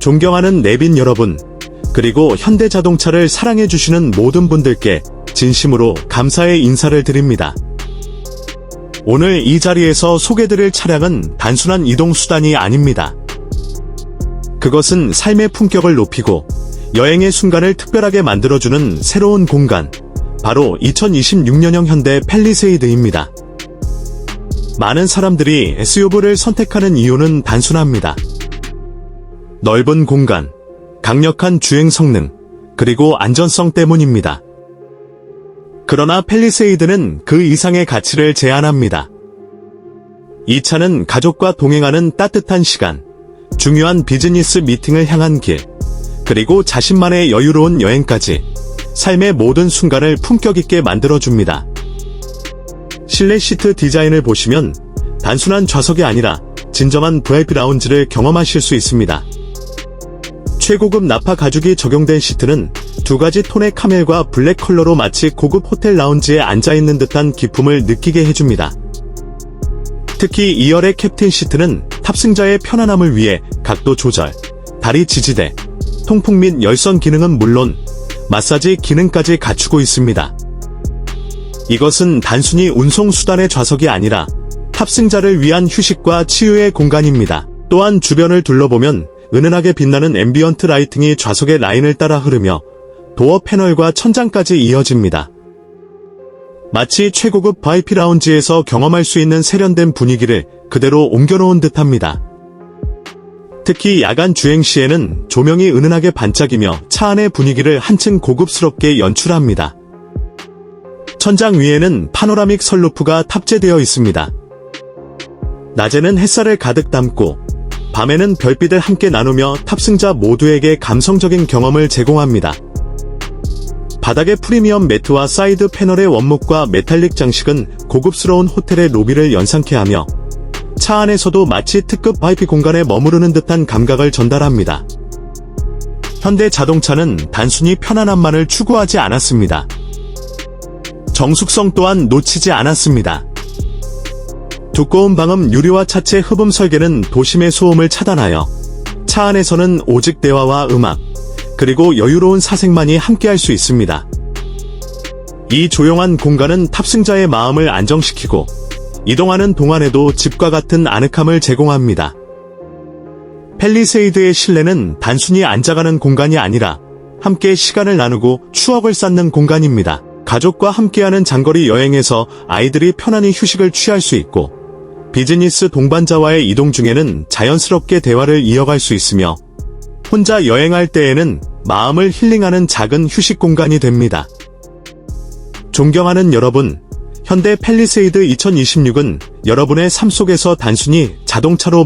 존경하는 내빈 여러분, 그리고 현대 자동차를 사랑해주시는 모든 분들께 진심으로 감사의 인사를 드립니다. 오늘 이 자리에서 소개드릴 차량은 단순한 이동수단이 아닙니다. 그것은 삶의 품격을 높이고 여행의 순간을 특별하게 만들어주는 새로운 공간, 바로 2026년형 현대 펠리세이드입니다. 많은 사람들이 SUV를 선택하는 이유는 단순합니다. 넓은 공간, 강력한 주행 성능, 그리고 안전성 때문입니다. 그러나 펠리세이드는 그 이상의 가치를 제안합니다. 이 차는 가족과 동행하는 따뜻한 시간, 중요한 비즈니스 미팅을 향한 길, 그리고 자신만의 여유로운 여행까지 삶의 모든 순간을 품격 있게 만들어줍니다. 실내 시트 디자인을 보시면 단순한 좌석이 아니라 진정한 VIP 라운지를 경험하실 수 있습니다. 최고급 나파 가죽이 적용된 시트는 두 가지 톤의 카멜과 블랙 컬러로 마치 고급 호텔 라운지에 앉아있는 듯한 기품을 느끼게 해줍니다. 특히 2열의 캡틴 시트는 탑승자의 편안함을 위해 각도 조절, 다리 지지대, 통풍 및 열선 기능은 물론 마사지 기능까지 갖추고 있습니다. 이것은 단순히 운송수단의 좌석이 아니라 탑승자를 위한 휴식과 치유의 공간입니다. 또한 주변을 둘러보면 은은하게 빛나는 앰비언트 라이팅이 좌석의 라인을 따라 흐르며 도어 패널과 천장까지 이어집니다. 마치 최고급 VIP 라운지에서 경험할 수 있는 세련된 분위기를 그대로 옮겨놓은 듯합니다. 특히 야간 주행 시에는 조명이 은은하게 반짝이며 차 안의 분위기를 한층 고급스럽게 연출합니다. 천장 위에는 파노라믹 선루프가 탑재되어 있습니다. 낮에는 햇살을 가득 담고 밤에는 별빛을 함께 나누며 탑승자 모두에게 감성적인 경험을 제공합니다. 바닥의 프리미엄 매트와 사이드 패널의 원목과 메탈릭 장식은 고급스러운 호텔의 로비를 연상케 하며 차 안에서도 마치 특급 VIP 공간에 머무르는 듯한 감각을 전달합니다. 현대 자동차는 단순히 편안함만을 추구하지 않았습니다. 정숙성 또한 놓치지 않았습니다. 두꺼운 방음 유리와 차체 흡음 설계는 도심의 소음을 차단하여 차 안에서는 오직 대화와 음악, 그리고 여유로운 사색만이 함께할 수 있습니다. 이 조용한 공간은 탑승자의 마음을 안정시키고 이동하는 동안에도 집과 같은 아늑함을 제공합니다. 펠리세이드의 실내는 단순히 앉아가는 공간이 아니라 함께 시간을 나누고 추억을 쌓는 공간입니다. 가족과 함께하는 장거리 여행에서 아이들이 편안히 휴식을 취할 수 있고 비즈니스 동반자와의 이동 중에는 자연스럽게 대화를 이어갈 수 있으며 혼자 여행할 때에는 마음을 힐링하는 작은 휴식 공간이 됩니다. 존경하는 여러분, 현대 펠리세이드 2026은 여러분의 삶 속에서 단순히 자동차로